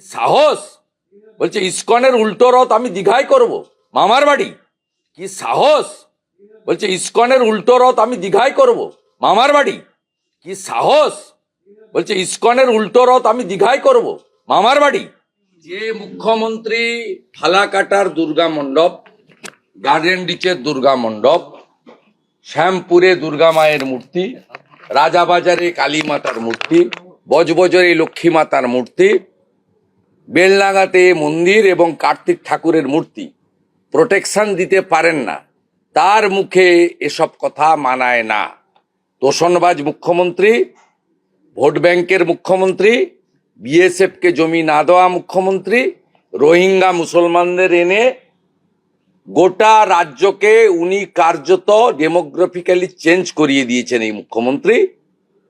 সাহস? বলছে, ইস্কনের উল্টো রথ আমি দীঘায় করব, মামার বাড়ি। কি সাহস? বলছে, ইস্কনের উল্টো রথ আমি দীঘায় করব, মামার বাড়ি। কি সাহস? বলছে, ইস্কনের উল্টো রথ আমি দীঘায় করব, মামার বাড়ি। যে মুখ্যমন্ত্রী ফালাকাটার দুর্গা মণ্ডপ, গার্ডেন ডিচের দুর্গা মণ্ডপ, শ্যামপুরে দুর্গা মায়ের মূর্তি, রাজাবাজারে কালী মাতার মূর্তি, বজবজরে লক্ষ্মী মাতার মূর্তি বেলনাগাতে মন্দির এবং কার্তিক ঠাকুরের মূর্তি। প্রোটেকশন দিতে পারেন না। তার মুখে এসব কথা মানায় না। তোষণবাজ মুখ্যমন্ত্রী, ভোট ব্যাংকের মুখ্যমন্ত্রী, বিএসএফকে জমি না দেওয়া মুখ্যমন্ত্রী, রোহিঙ্গা মুসলমানদের এনে গোটা রাজ্যকে উনি কার্যত ডেমোগ্রাফিক্যালি চেঞ্জ করিয়ে দিয়েছেন এই মুখ্যমন্ত্রী।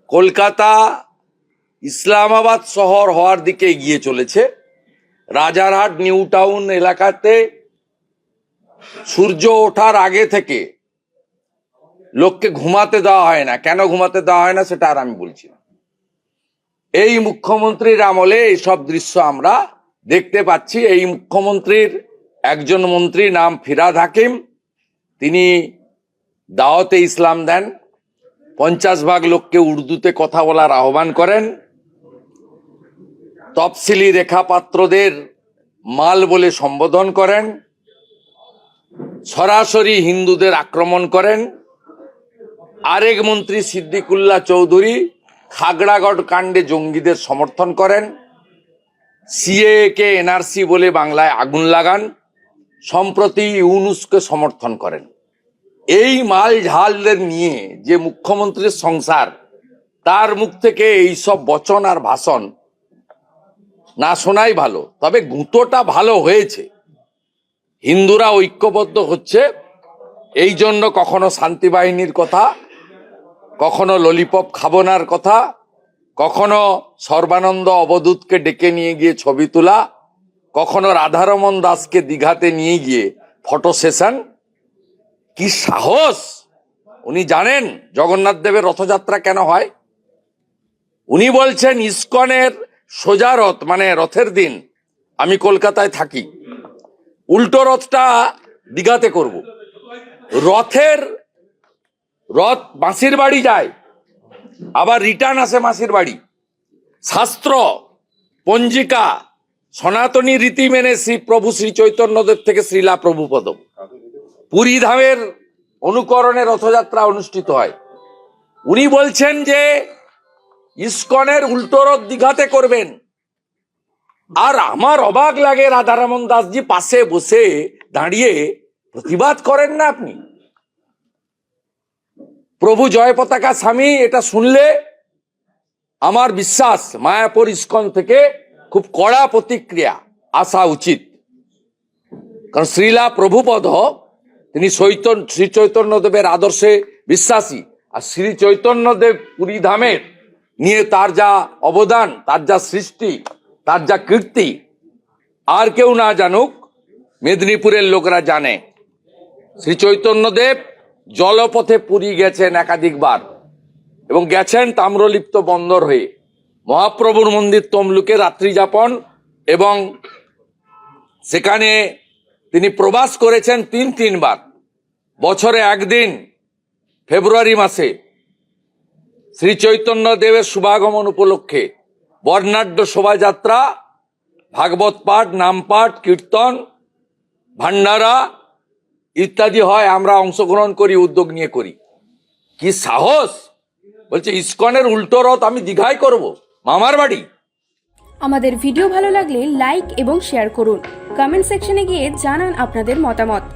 কলকাতা ইসলামাবাদ শহর হওয়ার দিকে এগিয়ে চলেছে। রাজারহাট, নিউ টাউন এলাকাতে সূর্য ওঠার আগে থেকে লোককে ঘুমাতে দেওয়া হয় না। কেন ঘুমাতে দেওয়া হয় না সেটা আর আমি বলছি এই মুখ্যমন্ত্রীর আমলে এইসব দৃশ্য আমরা দেখতে পাচ্ছি। এই মুখ্যমন্ত্রীর একজন মন্ত্রী নাম ফিরাদ হাকিম। তিনি দাওয়াতে ইসলাম দেন। পঞ্চাশ ভাগ লোককে উর্দুতে কথা বলার আহ্বান করেন। তফসিলি রেখাপাত্রদের মাল বলে সম্বোধন করেন, সরাসরি হিন্দুদের আক্রমণ করেন। আরেক মন্ত্রী সিদ্দিকুল্লাহ চৌধুরী খাগড়াগড় কাণ্ডে জঙ্গিদের সমর্থন করেন। সিএ কে এনআরসি বলে বাংলায় আগুন লাগান, সম্প্রতি ইউনুসকে সমর্থন করেন। এই মাল ঝালদের নিয়ে যে মুখ্যমন্ত্রীর সংসার, তার মুখ থেকে এইসব বচন আর ভাষণ না শোনাই ভালো, তবে গুঁতোটা ভালো হয়েছে। হিন্দুরা ঐক্যবদ্ধ হচ্ছে, এই জন্য কখনো শান্তি বাহিনীর কথা, কখনো ললিপপ খাবনার কথা, কখনো সর্বানন্দ অবদূতকে ডেকে নিয়ে গিয়ে ছবি তোলা, কখনো রাধারমন দাসকে দীঘাতে নিয়ে গিয়ে ফটো সেশন কি সাহস! উনি জানেন জগন্নাথ দেবের রথযাত্রা কেন হয়? উনি বলছেন ইস্কনের সোজা রথ মানে রথের দিন আমি কলকাতায় থাকি। উল্টো রথটা দীঘাতে করব। রথের, রথ মাসির বাড়ি যায়, আবার রিটার্ন আসে মাসির বাড়ি। শাস্ত্র, পঞ্জিকা, সনাতনী রীতি মেনে শ্রী প্রভু শ্রী চৈতন্যদেব থেকে শ্রীলা প্রভুপদ। পুরী ধামের অনুকরণে রথযাত্রা অনুষ্ঠিত হয়। উনি বলছেন যে ইস্কনের উল্টো রথ দীঘাতে করবেন। আর আমার অবাক লাগে রাধারমন দাসজি পাশে বসে দাঁড়িয়ে প্রতিবাদ করেন না আপনি? প্রভু জয় পতাকা স্বামী, এটা শুনলে আমার বিশ্বাস মায়াপুর ইস্কন থেকে খুব কড়া প্রতিক্রিয়া আসা উচিত। কারণ শ্রীলা প্রভুপদ, তিনি চৈতন্য, শ্রী চৈতন্যদেবের আদর্শে বিশ্বাসী। আর শ্রী চৈতন্যদেব পুরী ধামের নিয়ে তার যা অবদান, তার যা সৃষ্টি, তার যা কীর্তি, আর কেউ না জানুক, মেদিনীপুরের লোকরা জানে। শ্রী চৈতন্যদেব জলপথে পুরী গেছেন একাধিকবার এবং গেছেন তাম্রলিপ্ত বন্দর হয়ে। মহাপ্রভুর মন্দির তমলুকে রাত্রি যাপন এবং সেখানে তিনি প্রবাস করেছেন তিন তিনবার বছরে একদিন, ফেব্রুয়ারি মাসে শ্রী চৈতন্য দেবের শুভাগমন উপলক্ষে বর্ণাঢ্য শোভাযাত্রা, ভাগবত পাঠ, নাম পাঠ, কীর্তন ভান্ডারা ইত্যাদি হয় আমরা অংশগ্রহণ করি, উদ্যোগ নিয়ে করি। কি সাহস! বলছে, ইস্কনের উল্টো রথ আমি দীঘায় করব, মামার বাড়ি। আমাদের ভিডিও ভালো লাগলে লাইক এবং শেয়ার করুন। কমেন্ট সেকশনে গিয়ে জানান আপনাদের মতামত।